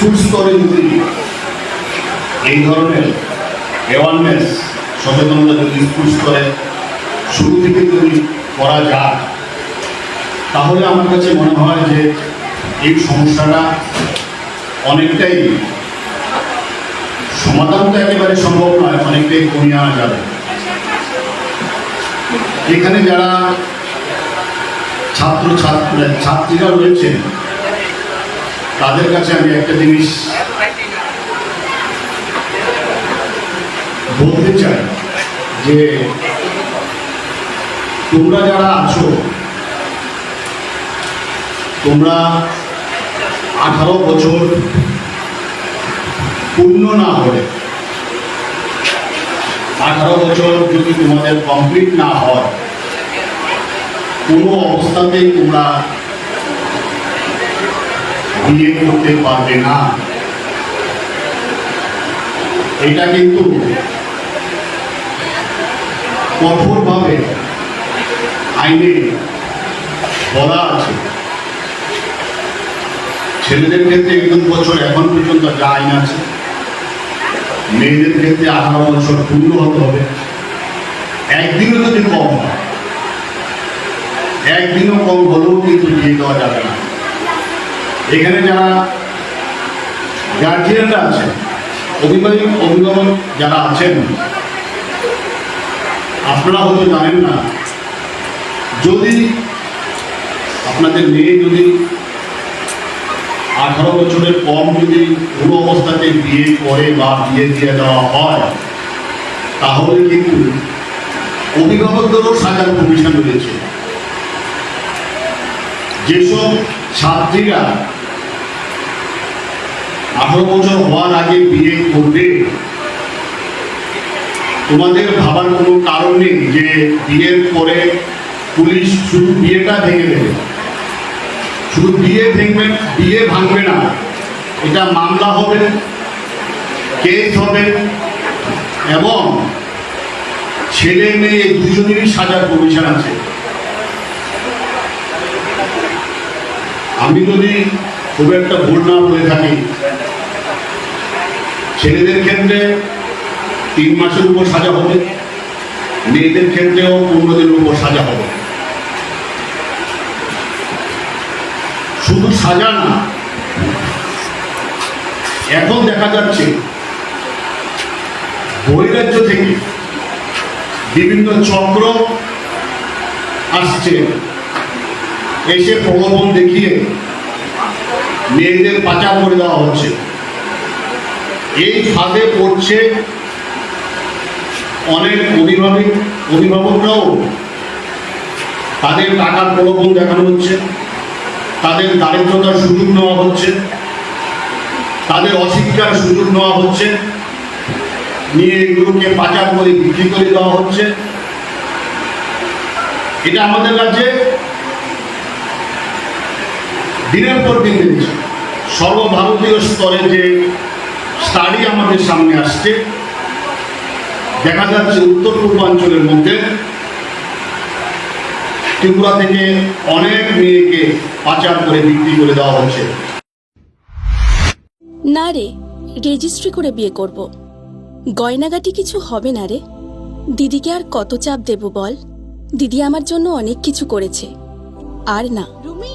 School স্তরে যদি এই ধরনের অ্যাওয়ারনেস সচেতনতা যদি স্কুল স্তরে শুরু থেকে যদি করা যায়, তাহলে আমার কাছে মনে হয় যে এই সমস্যাটা অনেকটাই সমাধান তো একেবারে সম্ভব নয়, অনেকটাই কমিয়ে আনা যাবে। এখানে যারা ছাত্র ছাত্র ছাত্রীরা রয়েছেন তাদের কাছে আমি একটা জিনিস বলতে চাই, যে তোমরা যারা আছো, তোমরা আঠারো বছর পূর্ণ না হলে, আঠারো বছর যদি তোমাদের কমপ্লিট না হয়, কোনো অবস্থাতেই তোমরা বিয়ে করতে পারবে না। এটা কিন্তু কঠোরভাবে আইনে বলা আছে। ছেলেদের ক্ষেত্রে একুশ বছর এখন পর্যন্ত যা আইন আছে, মেয়েদের ক্ষেত্রে আঠারো বছর পূর্ণ হতে হবে। একদিনও যদি কম হয়, একদিনও কম হলেও কিন্তু বিয়ে দেওয়া যাবে না। এখানে যারা গার্জিয়ানরা আছেন অভিভাবক অভিভাবক যারা আছেন, আপনারা হয়তো জানেন না, যদি আপনাদের মেয়ে যদি আঠারো বছরের কম যদি কোনো অবস্থাতে বিয়ে করে বা বিয়ে দিয়ে দেওয়া হয়, তাহলে কিন্তু অভিভাবকদেরও সাজার কমিশন রয়েছে। যেসব ছাত্রীরা আঠারো বছর হওয়ার আগে বিয়ে করবে। তোমাদের ভাবার কোনো কারণ নেই যে বিয়ের পরে পুলিশ শুধু বিয়েটা ভেঙে দেবে। শুধু বিয়ে ভেঙবে, বিয়ে ভাঙবে না। এটা মামলা হবে, কেস হবে, এবং ছেলে মেয়ে দুজনেরই সাজার কমিশন আছে। আমি যদি খুব একটা ভুল না বলে থাকি ছেলেদের ক্ষেত্রে তিন মাসের উপর সাজা হবে, মেয়েদের ক্ষেত্রেও পনেরো দিনের উপর সাজা হবে। শুধু সাজা না, এখন দেখা যাচ্ছে বহিরাজ্য থেকে বিভিন্ন চক্র আসছে, এসে প্রলোভন দেখিয়ে মেয়েদের পাচার করে দেওয়া হচ্ছে। এই ফাঁদে পড়ছে অনেক অভিভাবক, অভিভাবকরাও তাদের টাকার প্রলোভন দেখানো হচ্ছে, তাদের দারিদ্রতার সুযোগ নেওয়া হচ্ছে, তাদের অশিক্ষার সুযোগ নেওয়া হচ্ছে, নিয়ে এগুলোকে পাচার করে, বিক্রি করে দেওয়া হচ্ছে। এটা আমাদের রাজ্যে দিনের পর দিন সর্বভারতীয় স্তরে যে স্টাডি আমাদের সামনে আসছে। দেখা যাচ্ছে উত্তর পূর্বাঞ্চলের মধ্যে ত্রিপুরা থেকে অনেক মেয়েকে পাচার করে বিক্রি করে দেওয়া হচ্ছে। না রে রেজিস্ট্রি করে বিয়ে করব। গয়নাগাটি কিছু হবে না রে। দিদিকে আর কত চাপ দেব বল? দিদি আমার জন্য অনেক কিছু করেছে। আর না। রুমি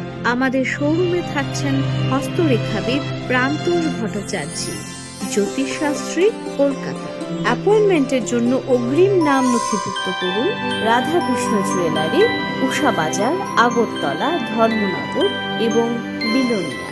আমাদের শোরুমে থাকছেন হস্তরেখাবিদ প্রান্তোষ ভট্টাচার্য, জ্যোতিষশাস্ত্রী কলকাতা। অ্যাপয়েন্টমেন্টের জন্য অগ্রিম নাম নথিভুক্ত করুন রাধাকৃষ্ণ জুয়েলারি, উষা বাজার, আগরতলা, ধর্মনগর এবং বিলোনিয়া।